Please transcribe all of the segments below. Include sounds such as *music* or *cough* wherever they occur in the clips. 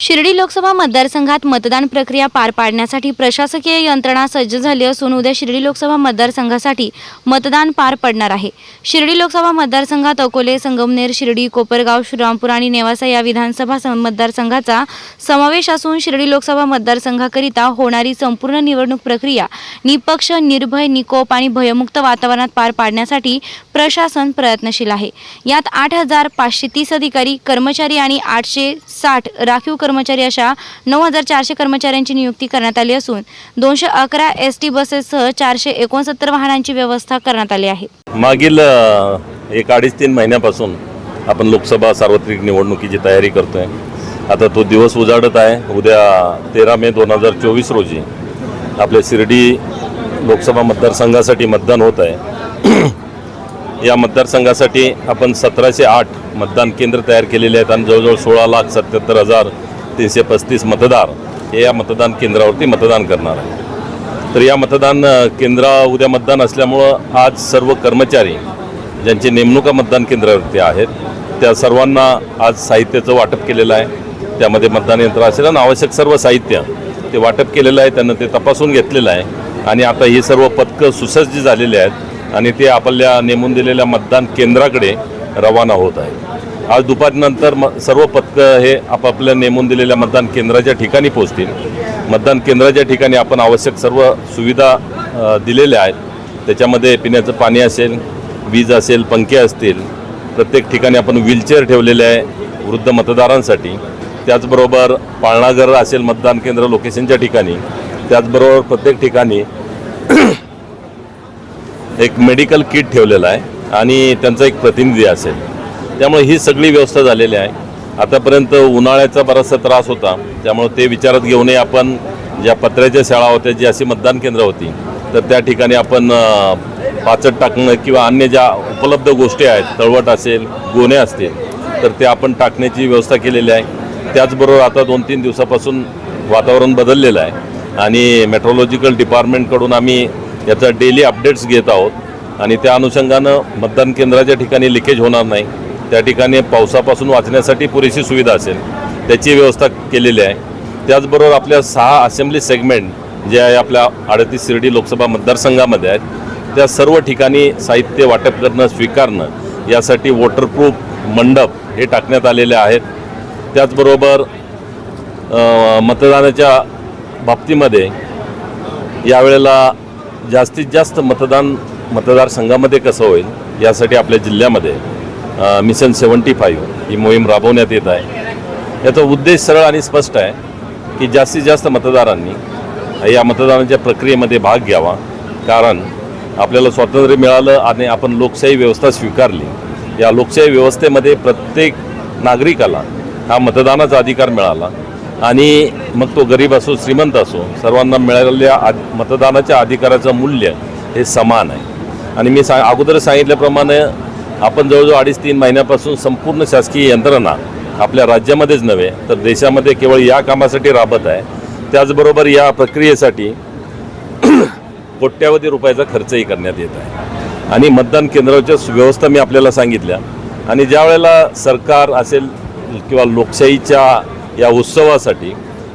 शिर्डी लोकसभा मतदारसंघात मतदान प्रक्रिया पार पाडण्यासाठी प्रशासकीय यंत्रणा सज्ज झाली असून उद्या शिर्डी लोकसभा मतदारसंघासाठी मतदान पार पडणार आहे. शिर्डी लोकसभा मतदारसंघात अकोले संगमनेर शिर्डी कोपरगाव श्रीरामपूर आणि नेवासा या विधानसभा मतदारसंघाचा समावेश असून शिर्डी लोकसभा मतदारसंघाकरिता होणारी संपूर्ण निवडणूक प्रक्रिया निपक्ष निर्भय निकोप आणि भयमुक्त वातावरणात पार पाडण्यासाठी प्रशासन प्रयत्नशील आहे. यात आठ हजार पाचशे तीस अधिकारी कर्मचारी आणि आठशे साठ राखीव कर्मचारी अशा नऊ हजार चारशे कर्मचाऱ्यांची नियुक्ती करण्यात आली असून दोनशे अकरा एस टी बसेससह चारशे एकोणसत्तर वाहनांची व्यवस्था करण्यात आली आहे. मागील एक अडीच तीन महिन्यापासून आपण लोकसभा सार्वत्रिक निवडणुकीची तयारी करतोय. आता तो दिवस उजाडत आहे. उद्या तेरा मे दोन हजार चोवीस रोजी आपल्या शिर्डी लोकसभा मतदारसंघासाठी मतदान होत आहे. *clears throat* या मतदारसंघासाठी आपण सतराशे आठ मतदान केंद्र तयार केलेले आहेत आणि जवळजवळ सोळा लाख सत्याहत्तर हजार तीनशे पस्तीस मतदार हे या मतदान केंद्रावरती मतदान करणार आहे तर या मतदान केंद्रा उद्या मतदान असल्यामुळं आज सर्व कर्मचारी ज्यांची नेमणुका मतदान केंद्रावरती आहेत त्या सर्वांना आज साहित्याचं वाटप केलेलं आहे. त्यामध्ये मतदान यंत्र असेल आणि आवश्यक सर्व साहित्य ते वाटप केलेलं आहे त्यांना ते तपासून घेतलेलं आहे. आणि आता ही सर्व पथकं सुसज्ज झालेली आहेत आणि ते आपल्या नेमून दिलेल्या मतदान केंद्राकडे रवाना होत आहे आज दुपारनंतर म सर्व पथकं हे आपापल्या नेमून दिलेल्या मतदान केंद्राच्या ठिकाणी पोहोचतील. मतदान केंद्राच्या ठिकाणी आपण आवश्यक सर्व सुविधा दिलेल्या आहेत. त्याच्यामध्ये पिण्याचं पाणी असेल वीज असेल पंखे असतील प्रत्येक ठिकाणी आपण व्हीलचेअर ठेवलेले आहे वृद्ध मतदारांसाठी. त्याचबरोबर पाळणाघर असेल मतदान केंद्र लोकेशनच्या ठिकाणी. त्याचबरोबर प्रत्येक ठिकाणी एक मेडिकल किट ठेवलेलं आहे आणि त्यांचा एक प्रतिनिधी असेल. त्यामुळे ही सगळी व्यवस्था झालेली आहे. आतापर्यंत उन्हाळ्याचा बराचसा त्रास होता. त्यामुळे ते विचारात घेऊनही आपण ज्या पत्र्याच्या शाळा होत्या जी अशी मतदान केंद्र होती तर त्या ठिकाणी आपण पाचट टाकणं किंवा अन्य ज्या उपलब्ध गोष्टी आहेत तळवट असेल गोणे असतील तर ते आपण टाकण्याची व्यवस्था केलेली आहे. त्याचबरोबर आता दोन तीन दिवसापासून वातावरण बदललेलं आहे आणि मेट्रोलॉजिकल डिपार्टमेंटकडून आम्ही याचा डेली अपडेट्स घेत आहोत आणि त्या अनुषंगानं मतदान केंद्राच्या ठिकाणी लिकेज होणार नाही. त्या ठिकाणी पावसापासून वाचण्यासाठी पुरेशी सुविधा असेल त्याची व्यवस्था केलेली आहे. त्याचबरोबर आपल्या सहा असेंब्ली सेगमेंट जे आहे आपल्या अडतीस शिर्डी लोकसभा मतदारसंघामध्ये आहेत त्या सर्व ठिकाणी साहित्य वाटप करणं स्वीकारणं यासाठी वॉटरप्रूफ मंडप हे टाकण्यात आलेले आहेत. त्याचबरोबर मतदानाच्या बाबतीमध्ये यावेळेला जास्तीत जास्त मतदान मतदारसंघामध्ये कसं होईल यासाठी आपल्या जिल्ह्यामध्ये मिशन सेवन्टी फाईव्ह ही मोहीम राबवण्यात येत आहे. याचा उद्देश सरळ आणि स्पष्ट आहे की जास्तीत जास्त मतदारांनी या मतदानाच्या प्रक्रियेमध्ये भाग घ्यावा. कारण आपल्याला स्वातंत्र्य मिळालं आणि आपण लोकशाही व्यवस्था स्वीकारली. या लोकशाही व्यवस्थेमध्ये प्रत्येक नागरिकाला हा मतदानाचा अधिकार मिळाला. आणि मग तो गरीब असो श्रीमंत असो सर्वांना मिळालेल्या आ मतदानाच्या अधिकाराचं मूल्य हे समान आहे. आणि मी सा अगोदर सांगितल्याप्रमाणे आपण जवळजवळ अडीच तीन महिन्यापासून संपूर्ण शासकीय यंत्रणा आपल्या राज्यामध्येच नव्हे तर देशामध्ये केवळ या कामासाठी राबत आहे. त्याचबरोबर या प्रक्रियेसाठी *clears throat* कोट्यावधी रुपयाचा खर्चही करण्यात येत आहे. आणि मतदान केंद्राच्या व्यवस्था मी आपल्याला सांगितल्या. आणि ज्या वेळेला सरकार असेल किंवा लोकशाहीच्या या उत्सवासाठी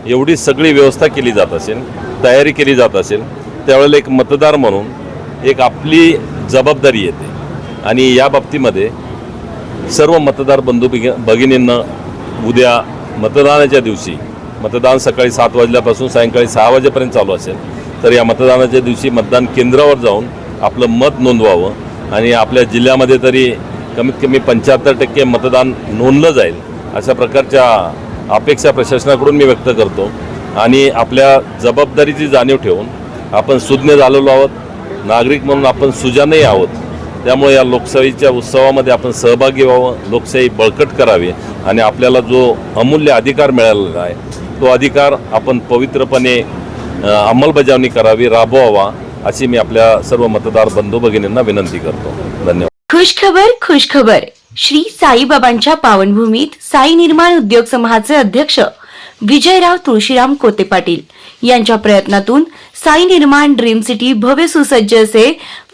एवढी सगळी व्यवस्था केली जात असेल तयारी केली जात असेल त्यावेळेला एक मतदार म्हणून एक आपली जबाबदारी येते. आणि या बाबतीमध्ये सर्व मतदार बंधू भगि- भगिनींना उद्या मतदानाच्या दिवशी मतदान सकाळी सात वाजल्यापासून सायंकाळी सहा वाजेपर्यंत चालू असेल तर या मतदानाच्या दिवशी मतदान केंद्रावर जाऊन आपलं मत नोंदवावं आणि आपल्या जिल्ह्यामध्ये तरी कमीत कमी पंच्याहत्तर टक्के मतदान नोंदलं जाईल अशा प्रकारच्या अपेक्षा प्रशासनाकडून मी व्यक्त करतो. आणि आपल्या जबाबदारीची जाणीव ठेवून आपण सुज्ञ झालेलो आहोत नागरिक म्हणून आपण सुजानही आहोत त्यामुळे या लोकशाहीच्या उत्सवामध्ये आपण सहभागी व्हावं लोकशाही बळकट करावी आणि आपल्याला जो अमूल्य अधिकार मिळालेला आहे तो अधिकार आपण पवित्रपणे अंमलबजावणी करावी राबवावा अशी मी आपल्या सर्व मतदार बंधू भगिनींना विनंती करतो. धन्यवाद. खुश खबर खुश खबर श्री साईबाबांच्या पावनभूमीत साई निर्माण उद्योग समूहाचे अध्यक्ष विजयराव तुळशीराम कोते पाटील यांच्या प्रयत्नातून साई निर्माण ड्रीम सिटी भव्य सुसज्ज असे